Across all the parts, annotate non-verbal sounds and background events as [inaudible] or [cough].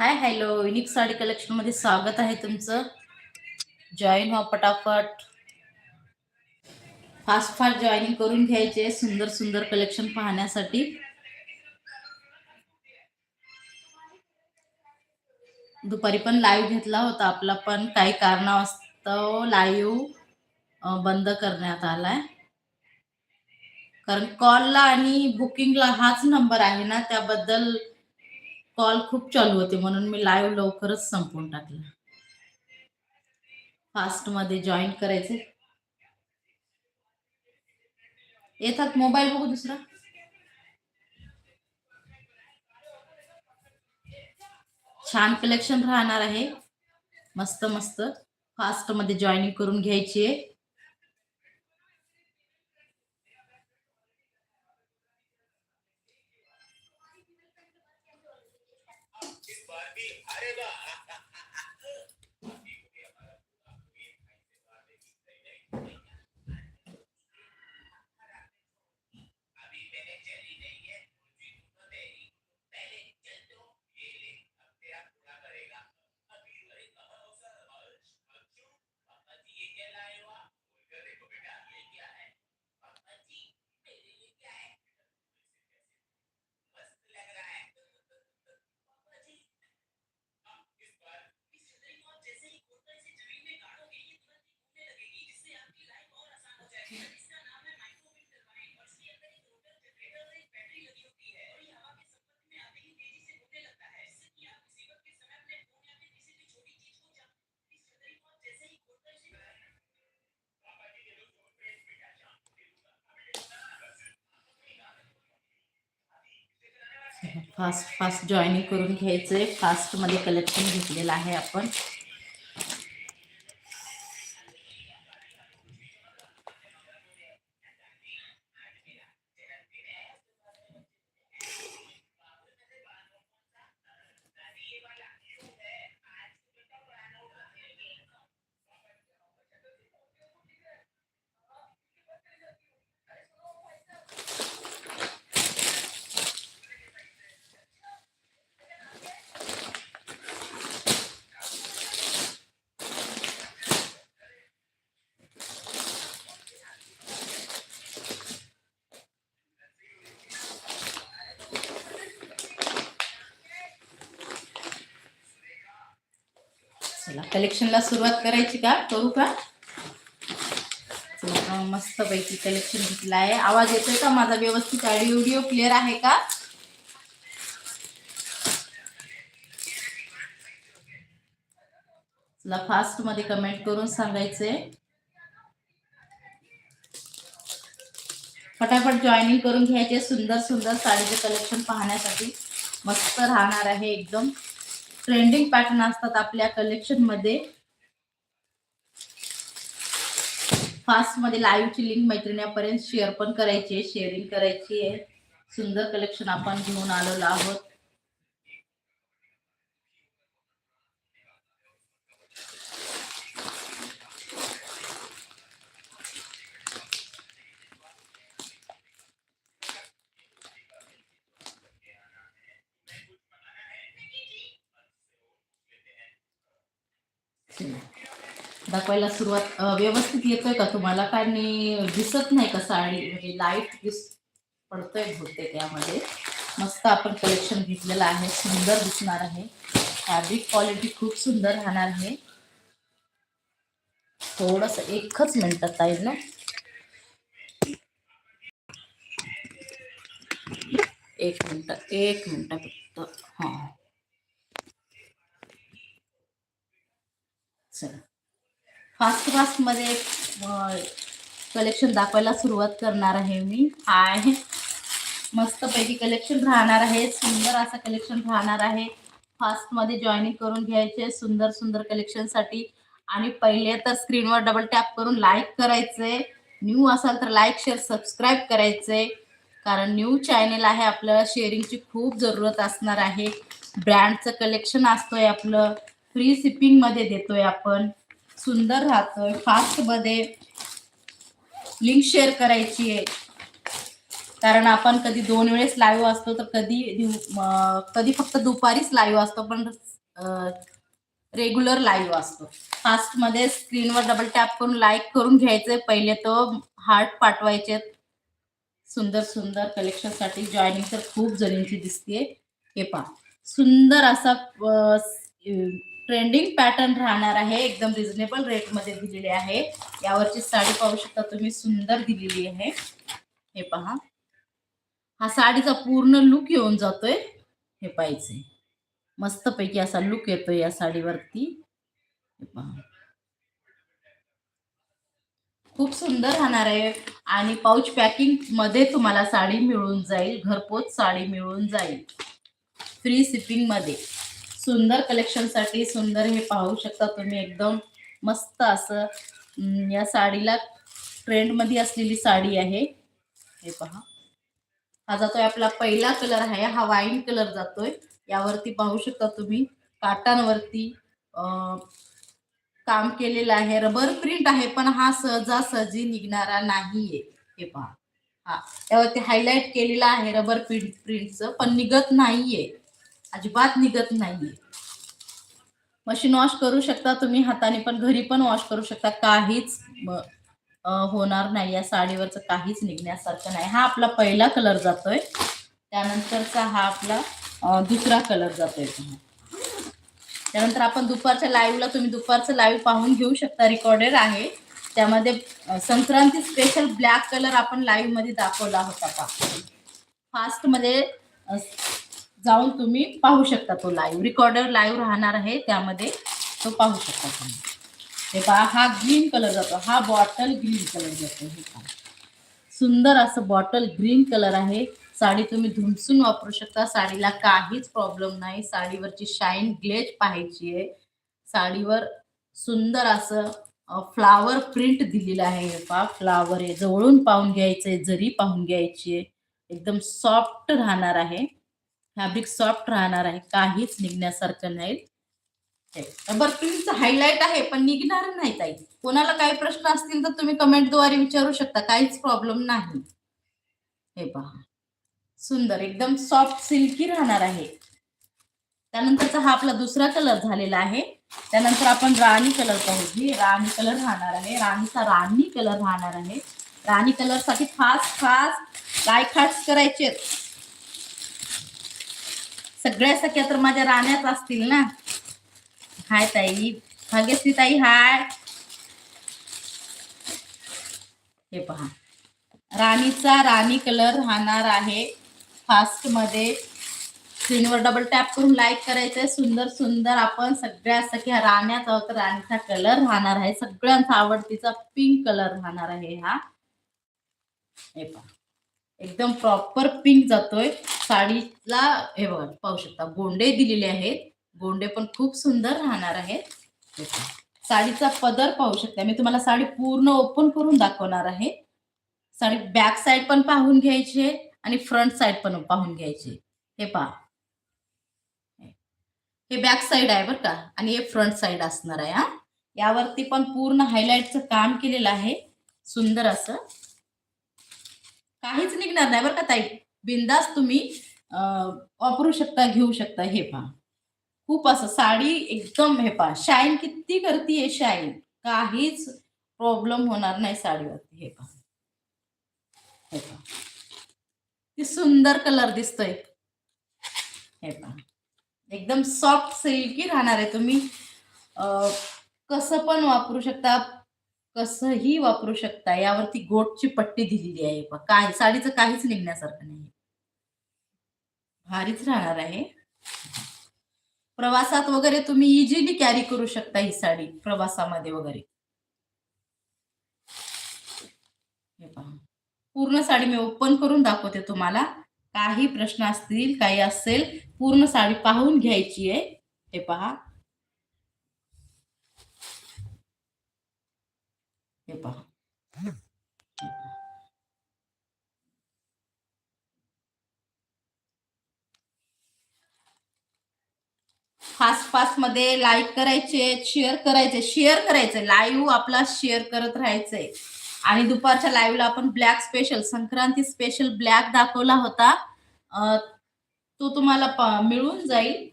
Hi hello. Unique sari कलेक्शनमध्ये स्वागत आहे तुमचं. जॉईन व्हा पटापट. फास्ट फास्ट जॉईनिंग करून घ्यायचे सुंदर सुंदर कलेक्शन पाहण्यासाठी. दुपारी पण लाईव्ह घेतला होता आपला पण. काही कारणास्तव लाईव्ह बंद करण्यात आलाय. कारण कॉलला आणि बुकिंगला हाच नंबर आहे ना त्याबद्दल कॉल खूप चालू होते म्हणून मी लाईव्ह लवकरच संपवून टाकलं. फास्टमध्ये जॉईन करायचे. येतात मोबाईल बघू दुसरा. छान कलेक्शन राहणार आहे. मस्त मस्त. फास्टमध्ये जॉईनिंग करून घ्यायची आहे. फास्ट फास्ट जॉईनिंग करून घ्यायचं फास्टमध्ये कलेक्शन घेतलेलं आहे आपण. कलेक्शनला सुरुवात करायची का? करू का? मस्त पैकी कलेक्शन घेतलं आहे. आवाज येतोय का माझा व्यवस्थित? ऑडिओ व्हिडिओ क्लिअर आहे का? तुला फास्टमध्ये कमेंट करून सांगायचंय फटाफट जॉईनिंग करून घ्यायचे. सुंदर सुंदर साडीचे कलेक्शन पाहण्यासाठी. मस्त राहणार आहे एकदम. ट्रेंडिंग पॅटर्न असतात आपल्या कलेक्शनमध्ये. फास्टमध्ये लाईव्हची लिंक मैत्रिणीपर्यंत शेअर पण करायची आहे शेअरिंग करायची आहे. सुंदर कलेक्शन आपण घेऊन आलेलो आहोत. दाखवायला सुरुवात व्यवस्थित येतोय का तुम्हाला? कारण दिसत नाही का साडी? म्हणजे लाइट दिस पडतोय होते त्यामध्ये मस्त आपण कलेक्शन घेतलेलं आहे. सुंदर दिसणार आहे. फॅब्रिक क्वालिटी खूप सुंदर राहणार आहे. थोडस एकच मिनिटात आहे ना एक मिनिट एक मिनिट फक्त. हा. चला. फास्ट फास्टमध्ये कलेक्शन दाखवायला सुरुवात करणार आहे मी. हाय. मस्त पैकी कलेक्शन राहणार आहे. सुंदर असं कलेक्शन राहणार आहे. फास्टमध्ये जॉईनिंग करून घ्यायचे. सुंदर सुंदर कलेक्शनसाठी. आणि पहिले तर स्क्रीनवर डबल टॅप करून लाईक करायचे. न्यू असाल तर लाईक शेअर सबस्क्राईब करायचे. कारण न्यू चॅनेल आहे आपल्याला. शेअरिंगची खूप जरूरत असणार आहे. ब्रँडचं कलेक्शन असतोय आपलं. फ्री शिपिंगमध्ये देतोय आपण. सुंदर राहतोय फास्टमध्ये लिंक शेअर करायची आहे. कारण आपण कधी दोन वेळेस लाईव्ह असतो तर कधी कधी फक्त दुपारीच लाईव्ह असतो पण रेग्युलर लाईव्ह असतो. फास्टमध्ये स्क्रीनवर डबल टॅप करून लाईक करून घ्यायचे पहिले तो हार्ट पाठवायचे. सुंदर सुंदर कलेक्शनसाठी जॉईनिंग तर खूप जणींची दिसते हे पहा. सुंदर असा ट्रेंडिंग पॅटर्न राहणार आहे एकदम रिझनेबल रेटमध्ये दिलेले आहे. यावरची साडी पाहू शकता तुम्ही सुंदर दिलेली आहे. हे पहा. हा साडीचा पूर्ण लुक येऊन जातोय. हे पाहिजे मस्तपैकी असा लुक येतोय या साडीवरती. हे पहा. खूप सुंदर राहणार आहे आणि पाऊच पॅकिंगमध्ये तुम्हाला साडी मिळून जाईल घरपोच साडी मिळून जाईल. फ्री शिपिंगमध्ये. सुंदर कलेक्शनसाठी सुंदर हे पाहू शकता तुम्ही. एकदम मस्त असं या साडीला ट्रेंडमध्ये असलेली साडी आहे. हे पहा. हा जातोय आपला पहिला कलर आहे. हा वाईन कलर जातोय. यावरती पाहू शकता तुम्ही. काटांवरती काम केलेलं आहे. रबर प्रिंट आहे पण हा सहजासहजी निघणारा नाहीये. हे पहा. हा त्यावरती हायलाइट केलेला आहे रबर प्रिंट प्रिंटचं पण निघत नाहीये. अजिबात निघत नाहीये. मशीन वॉश करू शकता तुम्ही हाताने पण घरी पण वॉश करू शकता. काहीच होणार नाही या साडीवरचं काहीच निघण्यासारखं नाही. हा आपला पहिला कलर जातोय. त्यानंतरचा हा आपला दुसरा कलर जातोय त्यानंतर आपण दुपारच्या लाईव्हला तुम्ही दुपारचं लाईव्ह पाहून घेऊ शकता. रेकॉर्डेड आहे. त्यामध्ये संक्रांती स्पेशल ब्लॅक कलर आपण लाईव्हमध्ये दाखवला होता. का फास्टमध्ये जाऊन तुम्ही पाहू शकता तो लाईव्ह रिकॉर्डर लाईव्ह राहणार आहे त्यामध्ये तो पाहू शकता तुम्ही. हे पहा हा ग्रीन कलर जातो. हा बॉटल ग्रीन कलर जातो. हे पहा. सुंदर असं बॉटल ग्रीन कलर आहे. साडी तुम्ही धुमसून वापरू शकता. साडीला काहीच प्रॉब्लेम नाही. साडीवरची शाईन ग्लेज पाहायची आहे. साडीवर सुंदर असं फ्लावर प्रिंट दिलेलं आहे. हे पहा फ्लावर आहे. जवळून पाहून घ्यायचंय जरी पाहून घ्यायची आहे. एकदम सॉफ्ट राहणार आहे. फॅब्रिक सॉफ्ट राहणार आहे काहीच निघण्यासारखं नाही. रबर तुमचं हायलाइट आहे पण निघणार नाही ताई. कोणाला काही प्रश्न असतील तर तुम्ही कमेंटद्वारे विचारू शकता काहीच प्रॉब्लेम नाही. हे पहा. सुंदर एकदम सॉफ्ट सिल्की राहणार आहे. त्यानंतरचा हा आपला दुसरा कलर झालेला आहे. त्यानंतर आपण राणी कलर पाहू. राणी कलर राहणार आहे. राणीचा राणी कलर राहणार आहे. राणी कलरसाठी फास्ट फास्ट काय खास करायचे? सगळ्या सख्या तर माझ्या राण्याच असतील ना. हाय ताई. भाग्यश्री ताई हाय. हे पहा. राणीचा राणी कलर राहणार आहे फास्टमध्ये. स्क्रीनवर डबल टॅप करून लाईक करायचंय. सुंदर सुंदर आपण सगळ्या सख्या राण्याच आहोत. राणीचा कलर राहणार आहे. सगळ्यांचा आवडतीचा पिंक कलर राहणार आहे हा. हे पहा. एकदम प्रॉपर पिंक जातोय. साडीला हे बघा पाहू शकता गोंडे दिलेले आहेत. गोंडे पण खूप सुंदर राहणार आहेत. साडीचा पदर पाहू शकता. मी तुम्हाला साडी पूर्ण ओपन करून दाखवणार आहे. साडी बॅक साईड पण पाहून घ्यायची आहे आणि फ्रंट साईड पण पाहून घ्यायची. हे पहा. हे बॅक साईड आहे बरं का. आणि हे फ्रंट साईड असणार आहे हा. यावरती पण पूर्ण हायलाइटचं काम केलेलं आहे. सुंदर असं. काहीच निघणार नाही बरं का ताई. बिंदास तुम्ही वापरू शकता घेऊ शकता हे पहा. खूप असं साडी एकदम हे पहा. शाईन किती करतीये शाईन. काहीच प्रॉब्लेम होणार नाही साडीवरती हे पहा. हे पहा. ती सुंदर कलर दिसतोय. हे पहा. एकदम सॉफ्ट सिल्की राहणार आहे तुम्ही. कसं पण वापरू शकता. कसंही वापरू शकता. यावरती गोटची पट्टी दिलेली आहे. काय साडीचं काहीच निघण्यासारखं नाही. भारीच राहणार आहे. प्रवासात वगैरे तुम्ही इझिली कॅरी करू शकता ही साडी प्रवासामध्ये वगैरे. हे पहा. पूर्ण साडी मी ओपन करून दाखवते तुम्हाला. काही प्रश्न असतील काही असेल पूर्ण साडी पाहून घ्यायची आहे. हे पहा. हे पहा. फास्ट फास्टमध्ये लाईक करायचे शेअर करायचे शेअर करायचे. लाईव्ह आपला शेअर करत राहायचंय. आणि दुपारच्या लाईव्हला आपण black special Sankranti special black दाखवला होता. तो तुम्हाला मिळून जाईल.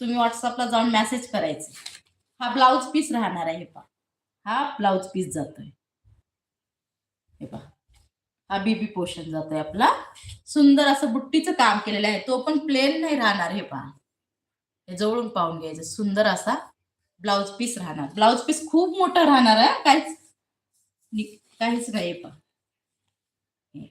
तुम्ही व्हॉट्सअपला जाऊन मेसेज करायचे. हा ब्लाऊज पीस राहणार आहे पा हा ब्लाऊज पीस जातोय. हे पहा. हा बीबी पोर्शन जातोय आपला. सुंदर असं बुट्टीचं काम केलेलं आहे. तो पण प्लेन नाही राहणार हे पहा. हे जवळून पाहून घ्यायचं. सुंदर असा ब्लाऊज पीस राहणार. ब्लाऊज पीस खूप मोठा राहणार आहे काहीच काहीच नाही हे पहा. हे.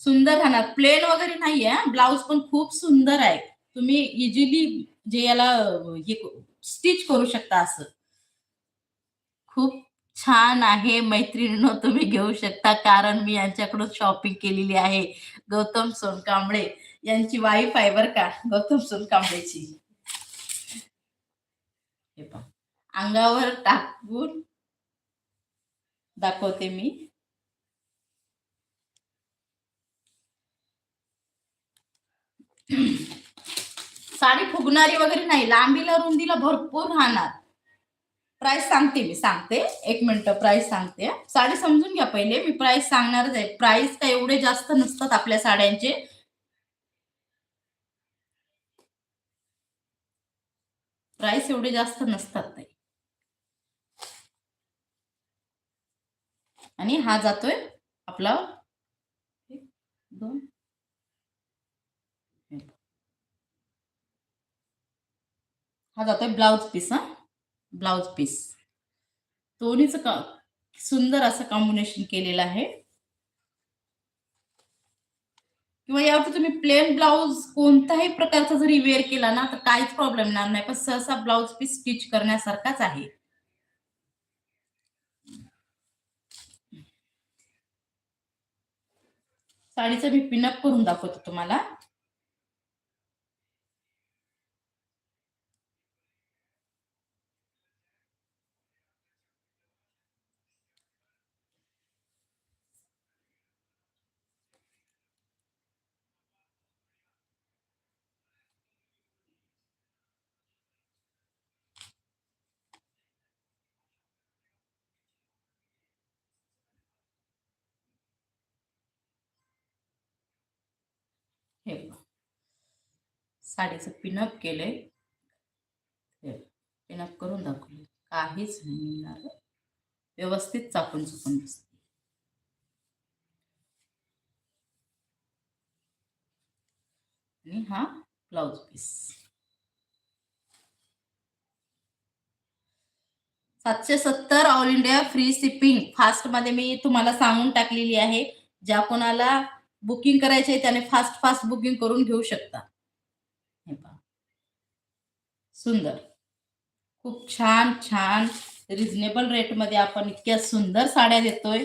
सुंदर राहणार. प्लेन वगैरे नाहीये ब्लाऊज पण खूप सुंदर आहे. तुम्ही इझिली जे याला हे स्टिच करू शकता असं. खूप छान आहे मैत्रिणीनो तुम्ही घेऊ शकता कारण मी यांच्याकडून शॉपिंग केलेली आहे. गौतम सोनकांबळे यांची वाईफ आहे बरं का गौतम सोनकांबळेची. हे अंगावर टाकून दाखवते मी. साडी फुगणारी वगैरे नाही लांबीला रुंदीला भरपूर राहणार. प्राइस सांगते मी सांगते. एक मिनिट प्राइस सांगते. साडी समजून घ्या पहिले. मी प्राइस सांगणारच आहे. प्राइस काय एवढे जास्त नसतात आपल्या साड्यांचे. प्राइस एवढे जास्त नसतात ताई. आणि हा जातोय आपला दोन हा जातोय ब्लाऊज पीस हा? Blouse piece. दोन्हीच का सुंदर असं कॉम्बिनेशन केलेलं आहे. किंवा यावरती तुम्ही प्लेन ब्लाऊज कोणत्याही प्रकारचा जरी वेअर केला ना तर काहीच प्रॉब्लेम येणार नाही. पण सहसा ब्लाऊज पीस स्टिच करण्यासारखाच आहे. साडीचं मी पिनअप करून दाखवतो तुम्हाला हे बघा. साडीचं पिनअप केलंय. पिनअप करून दाखवलं काहीच नाही मिळणार. व्यवस्थित चापून चुकून बसते. आणि हा ब्लाउज पीस. सातशे सत्तर ऑल इंडिया फ्री शिपिंग. फास्टमध्ये मी तुम्हाला सांगून टाकलेली आहे. ज्या कोणाला बुकिंग करायचे त्याने फास्ट फास्ट बुकिंग करून घेऊ शकता. सुंदर. खूप छान छान रिझनेबल रेटमध्ये आपण इतक्या सुंदर साड्या देतोय.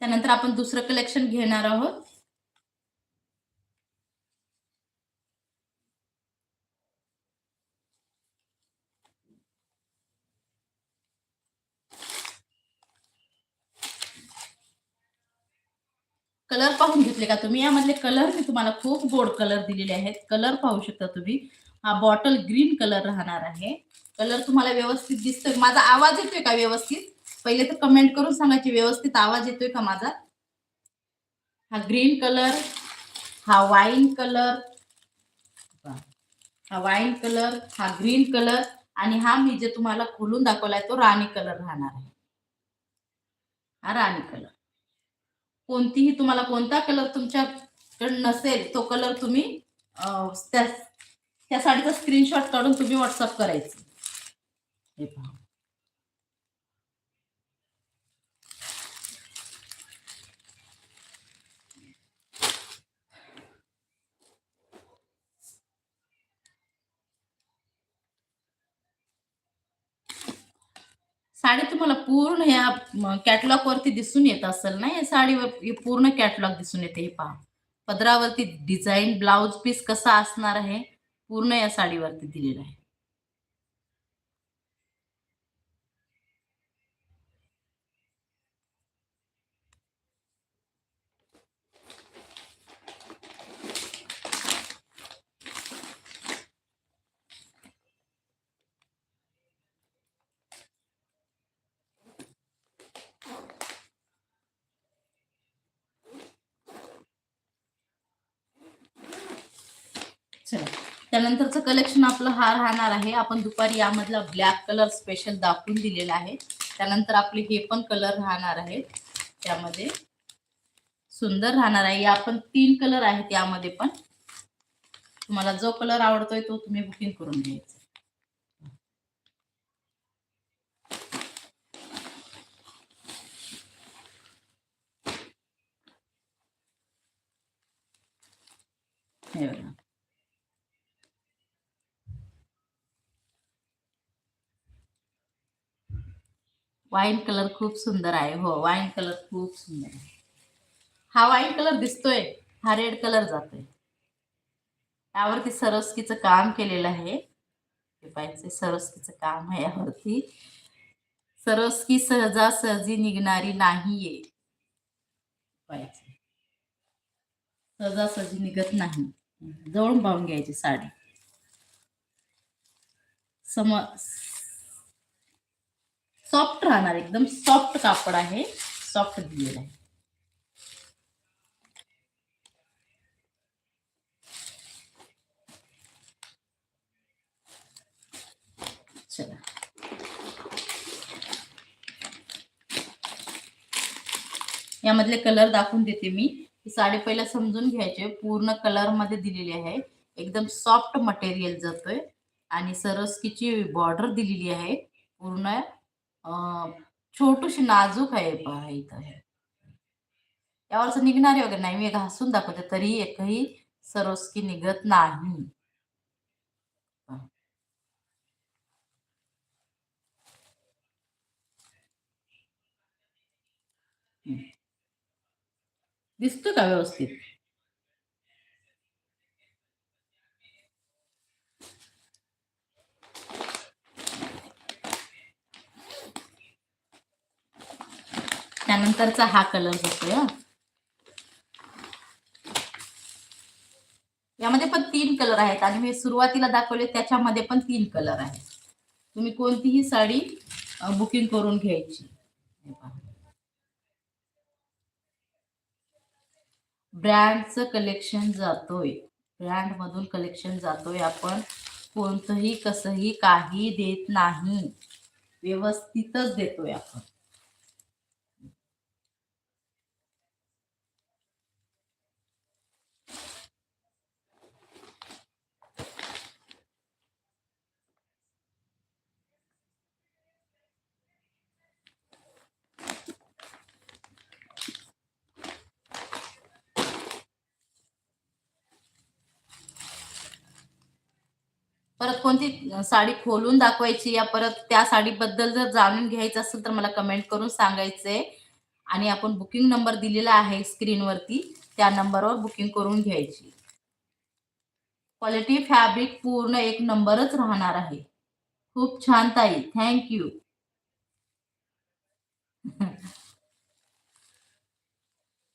त्यानंतर आपण दुसरं कलेक्शन घेणार आहोत. कलर पाहून घेतले का तुम्ही? यामधले कलर मी तुम्हाला खूप गोड कलर दिलेले आहेत. कलर पाहू शकता तुम्ही. हा बॉटल ग्रीन कलर राहणार आहे. कलर तुम्हाला व्यवस्थित दिसतोय. माझा आवाज येतोय का व्यवस्थित? पहिले तर कमेंट करून सांगायची व्यवस्थित आवाज येतोय का माझा? हा ग्रीन कलर हा वाईन कलर हा वाईन कलर हा ग्रीन कलर आणि हा मी जे तुम्हाला खोलून दाखवलाय तो राणी कलर राहणार आहे. हा राणी कलर कोणतीही तुम्हाला कोणता कलर तुमच्याकडे नसेल तो कलर तुम्ही त्या त्या साडीचा स्क्रीनशॉट काढून तुम्ही व्हॉट्सअप करायचं. हे पहा. साडी तुम्हाला पूर्ण ह्या कॅटलॉग वरती दिसून येत असेल ना या साडीवर पूर्ण कॅटलॉग दिसून येते हे पहा. पदरावरती डिझाईन ब्लाउज पीस कसा असणार आहे पूर्ण या साडीवरती दिलेला आहे चला त्यानंतरचं कलेक्शन आपलं हा राहणार आहे. आपण दुपारी यामधला ब्लॅक कलर स्पेशल दाखवून दिलेला आहे. त्यानंतर आपले हे पण कलर राहणार आहेत. त्यामध्ये सुंदर राहणार आहे. या पण तीन कलर आहेत यामध्ये पण. तुम्हाला जो कलर आवडतोय तो तुम्ही बुकिंग करून घ्यायचा. हे बघा. वाईन कलर खूप सुंदर आहे. हो वाईन कलर खूप सुंदर आहे. हा वाईन कलर दिसतोय. हा रेड कलर जातोय. यावरती सरस्कीचं काम केलेलं आहे. हे पाहिजे सरस्कीचं काम आहे यावरती. सरस्की सहजासहजी निघणारी नाहीये. पाहिजे सहजासहजी निघत नाही. जवळून पाहून घ्यायची साडी. सम सॉफ्ट राहणार एकदम सॉफ्ट कापड आहे सॉफ्ट दिलेलं आहे. चला. यामधले कलर दाखवून देते मी. ही साडी पहिला समजून घ्यायचे पूर्ण कलरमध्ये दिलेली आहे. एकदम सॉफ्ट मटेरियल जातोय. आणि सरस्कीची बॉर्डर दिलेली आहे. पूर्ण छोटूशी नाजूक आहे पहा इथं हे. यावरच निघणारे वगैरे नाही. मी घासून दाखवते. तरी एकही सरोस्की निघत नाही. दिसतो का व्यवस्थित? त्यानंतरचा हा कलर होतोय यामध्ये पण तीन कलर आहेत आणि मी सुरुवातीला दाखवले त्याच्यामध्ये पण तीन कलर आहेत. तुम्ही कोणतीही साडी बुकिंग करून घ्यायची. ब्रँडच ब्रँडचं कलेक्शन जातोय. ब्रँड मधून कलेक्शन जातोय आपण. कोणतंही कसंही काही देत नाही. व्यवस्थितच देतोय आपण. परत कोणती साडी खोलून दाखवायची या परत त्या साडीबद्दल जर जाणून घ्यायचं असेल तर मला कमेंट करून सांगायचंय. आणि आपण बुकिंग नंबर दिलेला आहे स्क्रीनवरती त्या नंबरवर बुकिंग करून घ्यायची. क्वालिटी फॅब्रिक पूर्ण एक नंबरच राहणार आहे. खूप छान ताई थँक्यू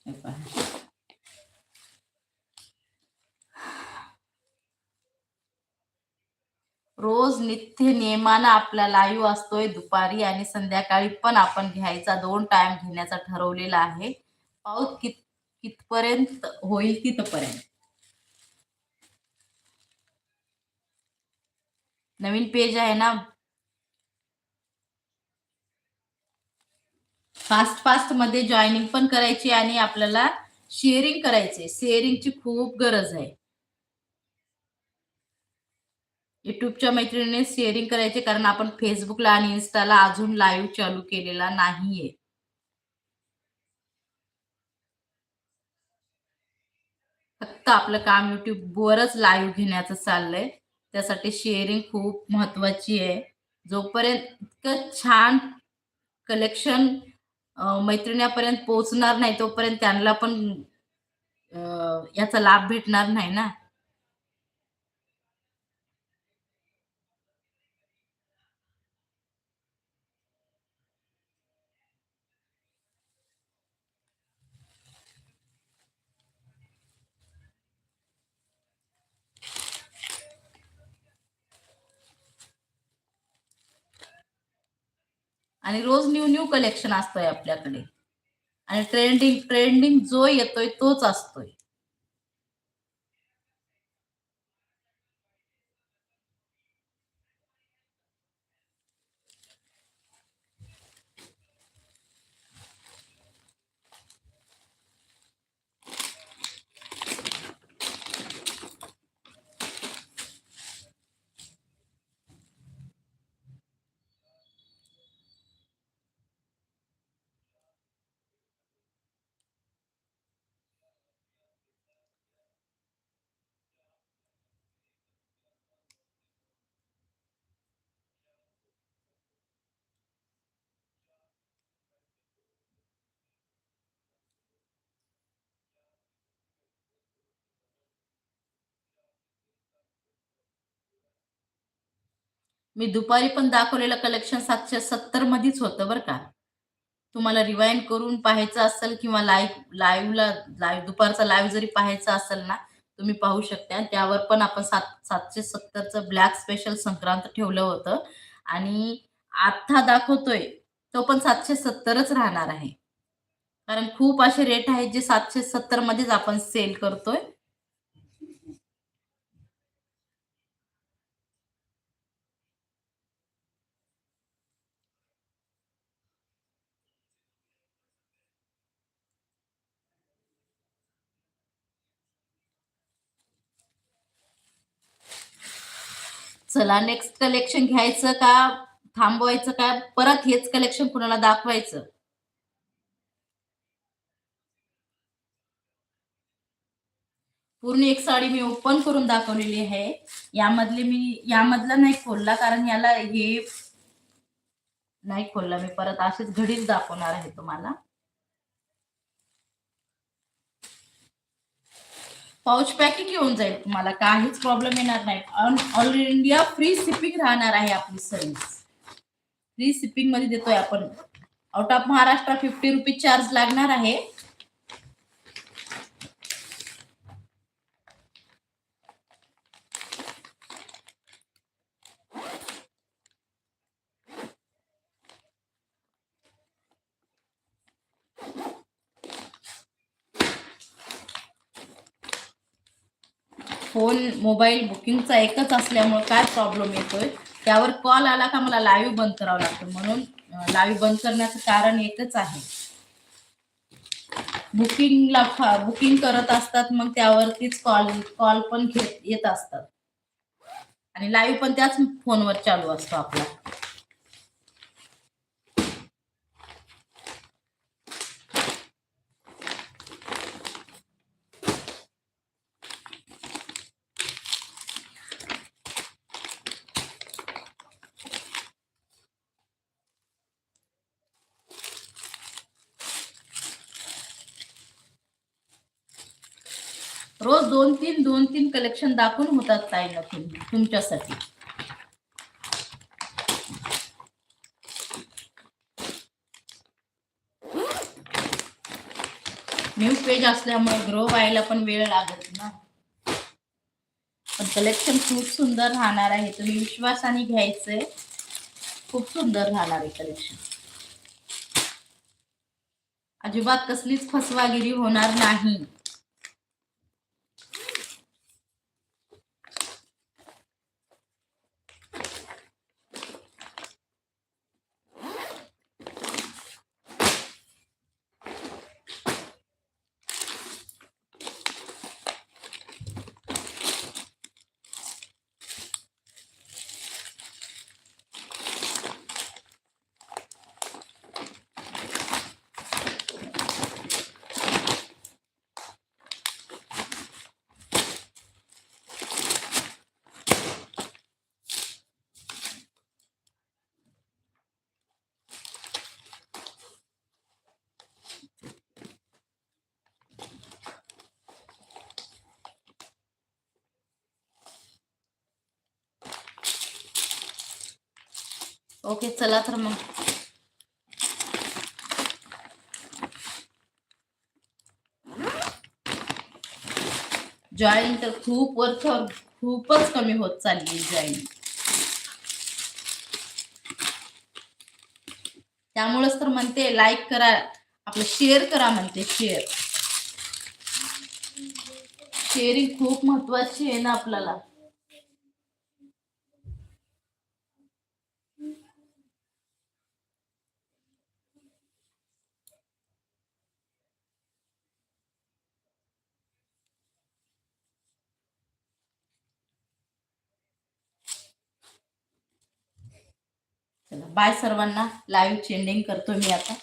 [laughs] रोज नित्य नियमानं आपला लाईव्ह असतोय. दुपारी आणि संध्याकाळी पण आपण घ्यायचा. दोन टाइम घेण्याचा ठरवलेला आहे. पाऊस कित कितपर्यंत होईल तिथपर्यंत? नवीन पेज आहे ना? फास्ट फास्टमध्ये जॉईनिंग पण करायची आणि आपल्याला शेअरिंग करायचे शेअरिंगची खूप गरज आहे. युट्यूबच्या मैत्रिणीने शेअरिंग करायचे कारण आपण फेसबुकला आणि इन्स्टाला अजून लाईव्ह चालू केलेला नाहीये. फक्त आपलं काम युट्यूबवरच लाईव्ह घेण्याचं चाललंय. त्यासाठी शेअरिंग खूप महत्वाची आहे. जोपर्यंत इतकं छान कलेक्शन मैत्रिण्यापर्यंत पोहोचणार नाही तोपर्यंत त्यांना पण याचा लाभ भेटणार नाही ना. आणि रोज न्यू न्यू कलेक्शन असतोय आपल्याकडे. आणि ट्रेंडिंग ट्रेंडिंग जो येतोय तोच असतोय. मी दुपारी पण दाखवलेलं कलेक्शन सातशे सत्तर मध्येच होतं बरं का. तुम्हाला रिवाइंड करून पाहायचं असेल किंवा लाईव्ह लाईव्हला लाईव्ह दुपारचा लाईव्ह जरी पाहायचा असेल ना तुम्ही पाहू शकता. त्यावर पण आपण सात सातशे सत्तरचं ब्लॅक स्पेशल संक्रांत ठेवलं होतं. आणि आत्ता दाखवतोय तो पण सातशे सत्तरच राहणार आहे. कारण खूप असे रेट आहेत जे सातशे सत्तर मध्येच आपण सेल करतोय. चला नेक्स्ट कलेक्शन घ्यायचं का? थांबवायचं का? परत हेच कलेक्शन कुणाला दाखवायचं? पूर्ण एक साडी मी ओपन करून दाखवलेली आहे. यामधली मी यामधला नाही खोलला कारण याला हे नाही खोलला. मी परत अशीच घडीच दाखवणार आहे तुम्हाला. पाऊच पॅकिंग येऊन जाईल. तुम्हाला काहीच प्रॉब्लेम येणार नाही. ऑल इंडिया फ्री शिपिंग राहणार आहे आपली सर्व्हिस फ्री शिपिंगमध्ये देतोय आपण. Out of Maharashtra fifty rupees charge लागणार आहे. फोन मोबाईल बुकिंगचा एकच असल्यामुळे काय प्रॉब्लेम येतोय? त्यावर कॉल आला का मला लाईव्ह बंद करावं लागतं. म्हणून लाईव्ह बंद करण्याचं कारण एकच आहे. बुकिंगला बुकिंग करत असतात मग त्यावरतीच कॉल कॉल पण घेत येत असतात. आणि लाईव्ह पण त्याच फोनवर चालू असतो आपला. रोज दोन तीन दोन तीन कलेक्शन दाखवून होतात ताई ना तुम्ही तुमच्यासाठी. न्यू पेज असल्यामुळे ग्रो व्हायला पण वेळ लागत ना. पण कलेक्शन खूप सुंदर राहणार आहे तुम्ही विश्वासाने घ्यायचंय. खूप सुंदर राहणार आहे कलेक्शन अजिबात कसलीच फसवागिरी होणार नाही. ओके चला तर मग. जॉईंट तर खूप वर्ष खूपच कमी होत चालली जॉईन त्यामुळेच तर म्हणते लाईक करा आपलं शेअर करा म्हणते शेअर शेअरिंग खूप महत्वाची आहे ना आपल्याला चला बाय सर्वांना लाईव्ह चेंडिंग करतो मी आता.